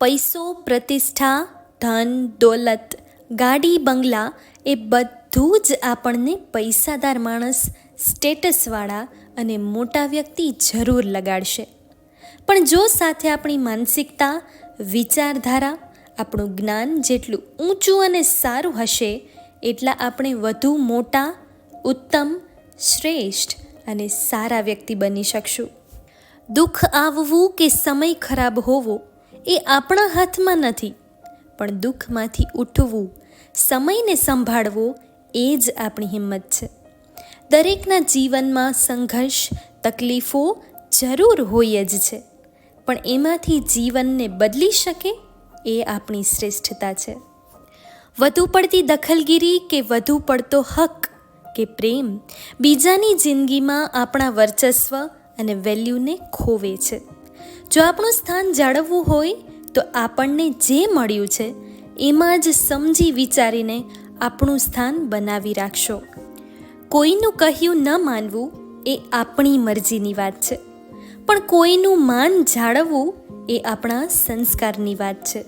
પૈસો, પ્રતિષ્ઠા, ધન, દોલત, ગાડી, બંગલા એ બધું જ આપણને પૈસાદાર માણસ, સ્ટેટસવાળા અને મોટા વ્યક્તિ જરૂર લગાડશે. પણ જો સાથે આપણી માનસિકતા, વિચારધારા, આપણું જ્ઞાન જેટલું ઊંચું અને સારું હશે, એટલા આપણે વધુ મોટા, ઉત્તમ, શ્રેષ્ઠ અને સારા વ્યક્તિ બની શકશું. દુઃખ આવવું કે સમય ખરાબ હોવો એ આપણા હાથમાં નથી, પણ દુઃખમાંથી ઉઠવું, સમયને સંભાળવો એ જ આપણી હિંમત છે. દરેકના જીવનમાં સંઘર્ષ, તકલીફો જરૂર હોય જ છે, પણ એમાંથી જીવનને બદલી શકે એ આપણી શ્રેષ્ઠતા છે. વધુ પડતી દખલગીરી કે વધુ પડતો હક કે પ્રેમ બીજાની જિંદગીમાં આપણા વર્ચસ્વ અને વેલ્યુને ખોવે છે. જો આપણું સ્થાન જાળવવું હોય, તો આપણને જે મળ્યું છે, એમાં જ સમજી વિચારીને આપણું સ્થાન બનાવી રાખશો. કોઈનું કહ્યું ન માનવું એ આપણી મરજીની વાત છે. પણ કોઈનું માન જાળવવું એ આપણા સંસ્કારની વાત છે.